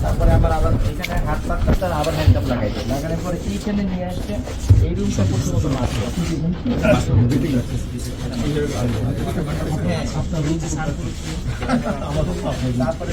তারপরে আবার আবার এখানে হাত পাত তার আবার হ্যান্ডকাপ লাগাইতো লাগানোর পরে এইখানে নিয়ে আসছে? এই রুমটা প্রথমত হ্যাঁ, আপনার সার্কুল। তারপরে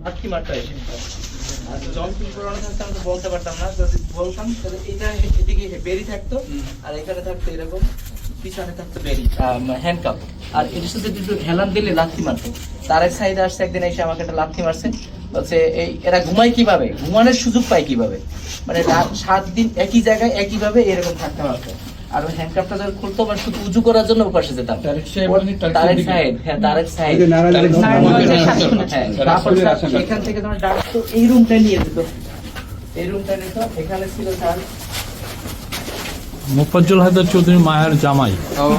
এইখানে ছিল এখানে আমি যন্ত্রটি কইরা মাতৃ মাত্রা এসে আর জল পুরানো থাকতে? আমি তো বলতে পারতাম না যদি বলতাম তাহলে এটা এদিকে বেরি থাকতো আর এখানে থাকতো এরকম পিছনে থাকতো বেরি। হ্যান্ডকাপ আর এটার সাথে একটু হেলান দিলে লাথি মারতো। তার এক সাইডে আসছে একদিন এসে আমাকে একটা লাথি মারছে। বলছে এই এরা ঘুমায় কীভাবে? ঘুমানোর সুযোগ পায় কীভাবে? মানে সাত দিন একই জায়গায় একইভাবে এরকম থাকতে পারতো আর ওই যখন খুলতো মানে শুধু উজু করার জন্য ওপাশে যেতাম। তারেক সাহেব মানে হ্যাঁ তারেক সাহেব। এখান থেকে তোমার ডাকতো এই রুমটা নিয়ে যেত। এই রুমটা নিত এখানে ছিল স্যার মোফাজ্জল হায়দার চৌধুরী মায়ের জামাই। হ্যাঁ।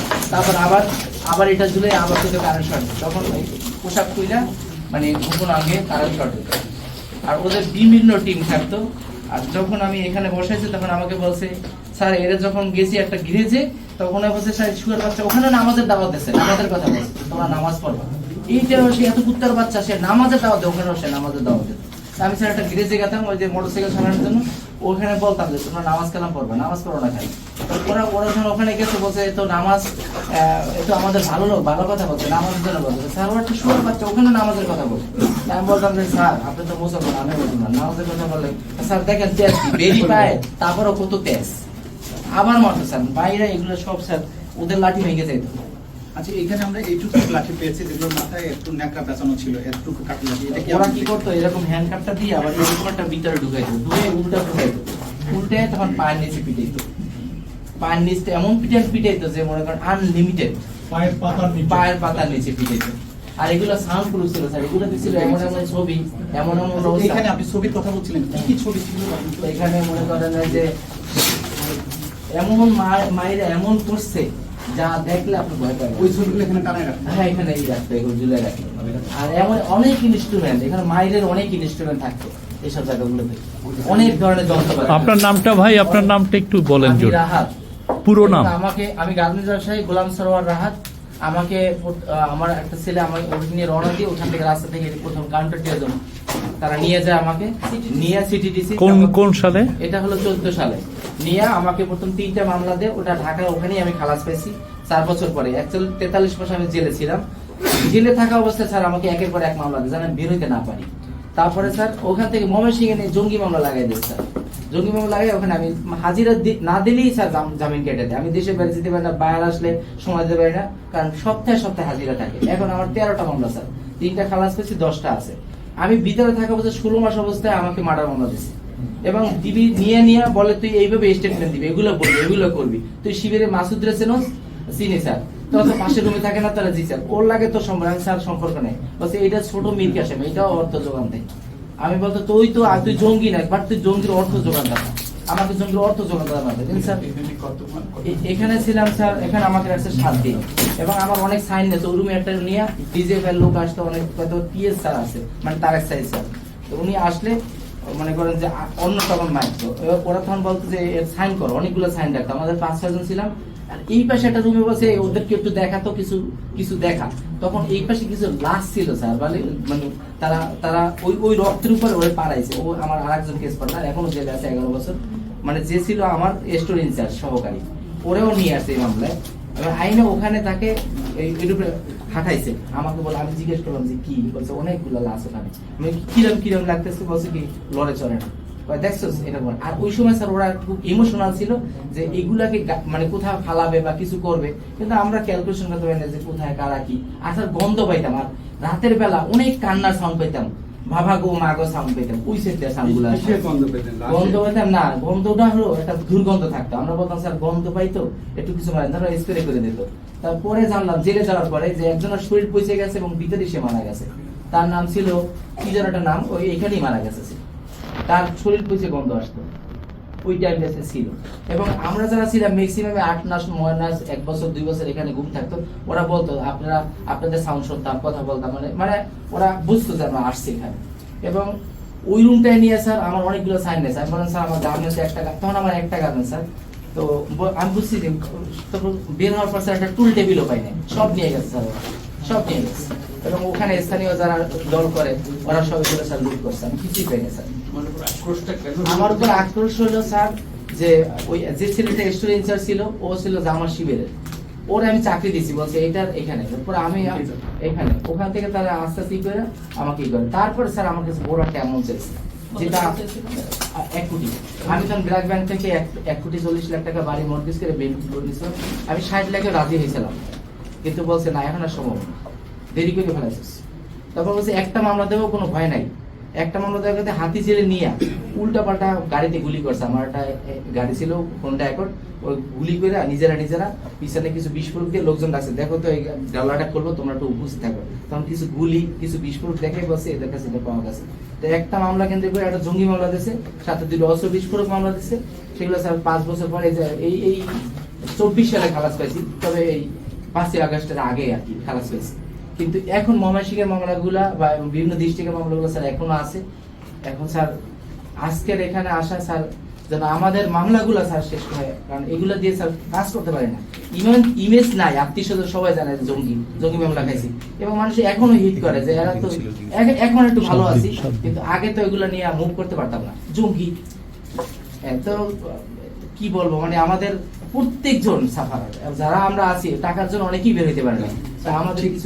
তারপর আবার আবার এটা ঝুলে আবার তোকে কারেন্ট শর্ট তখন পোশাক খুইলা মানে গোপন আগে কারেন্ট শর্ট হতো আর ওদের বিভিন্ন টিম থাকতো। আর যখন আমি এখানে বসাইছি, তখন আমাকে বলছে, স্যার, এরা যখন গেছি একটা গৃহেছে তখন বলছে, স্যার শুয়ার বাচ্চা ওখানে নামাজের দাওয়াত দিচ্ছে নামাজের কথা বলছে, তোমরা নামাজ পড়বা এইটা সে এত কুত্তার বাচ্চা, সে নামাজের দাওয়াত দেয়, ওখানেও সে নামাজের দাওয়াত দিত আমি স্যার একটা গৃহেছে গেতাম, ওই যে মোটরসাইকেল সামলানোর জন্য, ওখানে বলতাম যে, তোমরা নামাজ কালাম পড়বা, নামাজ পড়ো না খাই ওরা ওরা যখন ওখানে গেছে বলছে তো নামাজ এ তো আমাদের ভালো লোক ভালো কথা বলছে নামাজের জন্য বলছে। স্যার ওরা একটা শুয়ার বাচ্চা ওখানে নামাজের কথা বলছে। আমি বলতাম যে স্যার আপনি তো মুসলমান আমি মুসলমান নামাজের কথা বললে স্যার দেখেন তেজ বেরি পায় তারপরও কত তেজ আবার মারতো স্যার বাইরে এগুলো সব স্যার ওদের লাঠি ভেঙে যেত আচ্ছা এখানে আমরা এইটুকু লাঠি পেয়েছি যেগুলো মাথায় একটু ন্যাকড়া পেঁচানো ছিল এতটুকু কাটি লাঠি এটা কি ওরা কি করতো এরকম হ্যান্ড কাপটা দিয়ে আবার এরকম একটা ভিতরে ঢুকাইতো ঢুকে উল্টা ঢুকাইতো। উল্টে তখন পায়ের নিচে পিটাইতো। পায়ের নিচে এমন পিটাইতো যে মনে করেন আনলিমিটেড পায়ের পাতার পায়ের পাতার নিচে পিটাইতো আর এগুলো সাউন্ড প্রুফ ছিল স্যার। এগুলো ছিল এমন এমন ছবি এমন এমন এখানে আপনি ছবির কথা বলছিলেন কি কি ছবি ছিল? এখানে মনে করেন যে এমন মায়েরা এমন করছে যা দেখলে আপনি ভয় পাবেন। ওই ছবিগুলো এখানে টানায় হ্যাঁ এখানে এই রাখতো এগুলো ঝুলে রাখতো আর এমন অনেক ইনস্ট্রুমেন্ট এখানে মায়ের অনেক ইনস্ট্রুমেন্ট থাকতো এইসব জায়গাগুলোতে। অনেক ধরনের যন্ত্রপাতি। আপনার নামটা ভাই আপনার নামটা একটু বলেন রাহাত। পুরো নাম। আমাকে আমি গার্মেন্টস ব্যবসায়ী গোলাম সরোয়ার রাহাত আমাকে আমার একটা ছেলে আমার ওখানে নিয়ে রওনা দিয়ে ওখান থেকে রাস্তা থেকে প্রথম কাউন্টার দিয়ে জন্য। তারা নিয়ে যায় আমাকে নিয়ে সিটিডিসি কোন কোন সালে? এটা হলো চোদ্দ সালে। নিয়ে আমাকে প্রথম তিনটা মামলা দেয় ওটা ঢাকা ওখানেই আমি খালাস পেয়েছি চার বছর পরে। অ্যাকচুয়ালি তেতাল্লিশ বছর আমি জেলে ছিলাম। জেলে থাকা অবস্থায় স্যার আমাকে একের পর এক মামলা দিয়ে যেন আমি বের হইতে না পারি। তারপরে স্যার ওখান থেকে ময়মনসিংহে নিয়ে জঙ্গি মামলা লাগাই দিয়েছে স্যার। জঙ্গি মামলা লাগাই ওখানে আমি হাজিরা না দিলেই স্যার জামিন কেটে দেয়। আমি দেশে বেড়ে যেতে পারি না, বাইরে আসলে সময় দিতে পারি না, কারণ সপ্তাহে সপ্তাহে হাজিরা থাকে। এখন আমার তেরোটা মামলা, স্যার। তিনটা খালাস পেয়েছি, দশটা আছে। আমি ভিতরে থাকা অবস্থায়, ষোলো মাস অবস্থায় আমাকে মার্ডার মামলা দিচ্ছে এবং দিবি নিয়ে নিয়ে বলে, তুই এইভাবে স্টেটমেন্ট দিবি, এগুলো বলবি এগুলো করবি। তুই শিবিরে মাসুদ রে চেনস চিনি, স্যার। তো অত পাশের রুমে থাকে না তারা জি, স্যার। ওর লাগে তো সম্পর্ক নেই। বলছে এটা ছোট মির কাশেম এটাও অর্থ যোগান দেয়। আমি বলতো, তুই তো আর তুই জঙ্গি না বাট তুই জঙ্গির অর্থ যোগান দেয় আমাকে জঙ্গির অর্থ যোগান না কিন্তু স্যার? এখানে ছিলাম স্যার, এখানে আমাকে রাখছে সাত দিন। এবং আমার অনেক সাইন আছে, ওই একটা নিয়ে ডিজে ফেল লোক আসতো অনেক কত পিএস স্যার আছে মানে তারেক সাইজ স্যার। তো উনি আসলে, মনে করেন যে অন্য তখন মাইক। তো এবার ওরা তখন বলতো যে সাইন করো, অনেকগুলো সাইন রাখতো। আমাদের পাঁচ ছয়জন ছিলাম আর এই পাশে একটা রুমে বসে ওদেরকে একটু দেখাতো কিছু কিছু দেখা। তখন এই পাশে কিছু লাশ ছিল স্যার মানে মানে তারা তারা ওই ওই রক্তের উপরে ওই পাড়াইছে। ও আমার আরেকজন কেস পার্টনার এখনও জেলে আছে এগারো বছর। মানে যে ছিল আমার স্টোর ইনচার্জ সহকারী। ওরেও নিয়ে আসছে এই মামলায়। এবার আইনে ওখানে তাকে এই এর উপরে হাঁটাইছে আমাকে বলে, আমি জিজ্ঞেস করলাম যে কি? বলছে, অনেকগুলো লাশ ওখানে। আমি কিরম কিরম লাগতেছে? বলছে কি, লড়ে চড়ে না। দেখছোস আর ওই সময় স্যার ওরা খুব ইমোশনাল ছিল যে এগুলাকে মানে কোথাও ফালাবে বা কিছু করবে। কিন্তু আমরা ক্যালকুলেশন করতে পারি না যে কোথায় কারা কি। আর স্যার গন্ধ পাইতাম আর রাতের বেলা অনেক কান্নার সাউন্ড পাইতাম। বাবা গো মা গো সাউন্ড পেতাম ওই সেটটা সাউন্ডগুলো গন্ধ? পেতাম না গন্ধটা হলো একটা দুর্গন্ধ থাকতো। আমরা বলতাম স্যার গন্ধ পাইতো একটু কিছু মানে ধরো স্প্রে করে দিত। তারপরে জানলাম জেলে যাওয়ার পরে যে একজনের শরীর পচে গেছে এবং ভিতরে সে মারা গেছে। তার নাম ছিল কি যেন একটা নাম ওই এখানেই মারা গেছে। তার শরীর পচে গন্ধ আসতো। ওই টাইমটা সে ছিল। এবং আমরা যারা ছিলাম ম্যাক্সিমাম আট মাস, নয় মাস, এক বছর, দুই বছর এখানে ঘুম থাকতো। ওরা বলতো, আপনারা, আপনাদের সাউন্ড শুনতাম, কথা বলতাম। মানে মানে ওরা বুঝতো যে আমরা আসছি এখানে। এবং ওই রুমটায় নিয়ে স্যার, আমার অনেকগুলো সাইন নেই স্যার। বলেন স্যার, আমার গার্মেন্টসে একটা গা- তখন আমার একটা গার্মেন্টস স্যার। তো আমি বুঝছি যে, তখন বের হওয়ার পর স্যার একটা টুল টেবিলও পাই নাই। সব নিয়ে গেছে স্যার। সব নিয়ে গেছে এবং ওখানে স্থানীয় যারা দল করে ওরা সবগুলো স্যার লুট করছে। আমি কিছুই পাই না স্যার। আমার উপর আক্রোশ হলো স্যার যে ওই যে ছেলেটা স্টোর ইনচার্জ ছিল ও ছিল জামার শিবিরের। ওর আমি চাকরি দিছি বলছে এটার এখানে। তারপর আমি এখানে ওখান থেকে তারা আস্তে আস্তে করে আমাকে করে। তারপরে স্যার আমার কাছে বড় একটা অ্যামাউন্ট চাইছে যেটা এক কোটি। আমি তখন ব্র্যাক ব্যাংক থেকে এক- কোটি চল্লিশ লাখ টাকা বাড়ি মর্গেজ করে বের করে দিয়েছিলাম আমি ষাট লাখে রাজি হয়েছিলাম। কিন্তু বলছে না এখন আর সম্ভব না। দেরি করে ফেলাইছিস। তারপর বলছে, একটা মামলা দেবো কোনো ভয় নাই। একটা মামলা দেওয়ার হাতি ছেড়ে নিয়ে উল্টা পাল্টা গাড়িতে গুলি করছে। আমার একটা গাড়ি ছিল হোন্ডা অ্যাকর্ড ওই গুলি করে নিজেরা নিজেরা পিছনে কিছু বিস্ফোরক দিয়ে লোকজন ডাকছে, দেখো তো, এই ডালাটা করব তোমরা একটু উপস্থিত থাকো। তখন কিছু গুলি, কিছু বিস্ফোরক দেখে বসে এদের কাছে এটা পাওয়া গেছে। তো একটা মামলা কেন্দ্র করে একটা জঙ্গি মামলা দিয়েছে, সাথে দুটো অস্ত্র বিস্ফোরক মামলা দিয়েছে। সেগুলো স্যার পাঁচ বছর পরে এই এই চব্বিশ সালে খালাস পাইছি। তবে এই পাঁচই আগস্টের আগে আর কি খালাস পেয়েছি কিন্তু এখন ময়মনসিংহের মামলাগুলা বা বিভিন্ন ডিস্ট্রিক্টের মামলাগুলো স্যার এখনও আছে। এখন স্যার আজকের এখানে আসা স্যার যেন আমাদের মামলাগুলো স্যার শেষ হয় কারণ এগুলো দিয়ে স্যার কাজ করতে পারে না। ইমেজ ইমেজ নাই আত্মীয় স্বজন সবাই জানে জঙ্গি জঙ্গি মামলা খাইছি। এবং মানুষ এখনও হিট করে যে এরা তো এখন একটু ভালো আছি কিন্তু আগে তো এগুলো নিয়ে মুভ করতে পারতাম না। জঙ্গি। এত কি বলব মানে আমাদের প্রত্যেকজন সাফার যারা আমরা আছি টাকার জন্য অনেকেই বের হইতে পারে না। আমাদের কিছু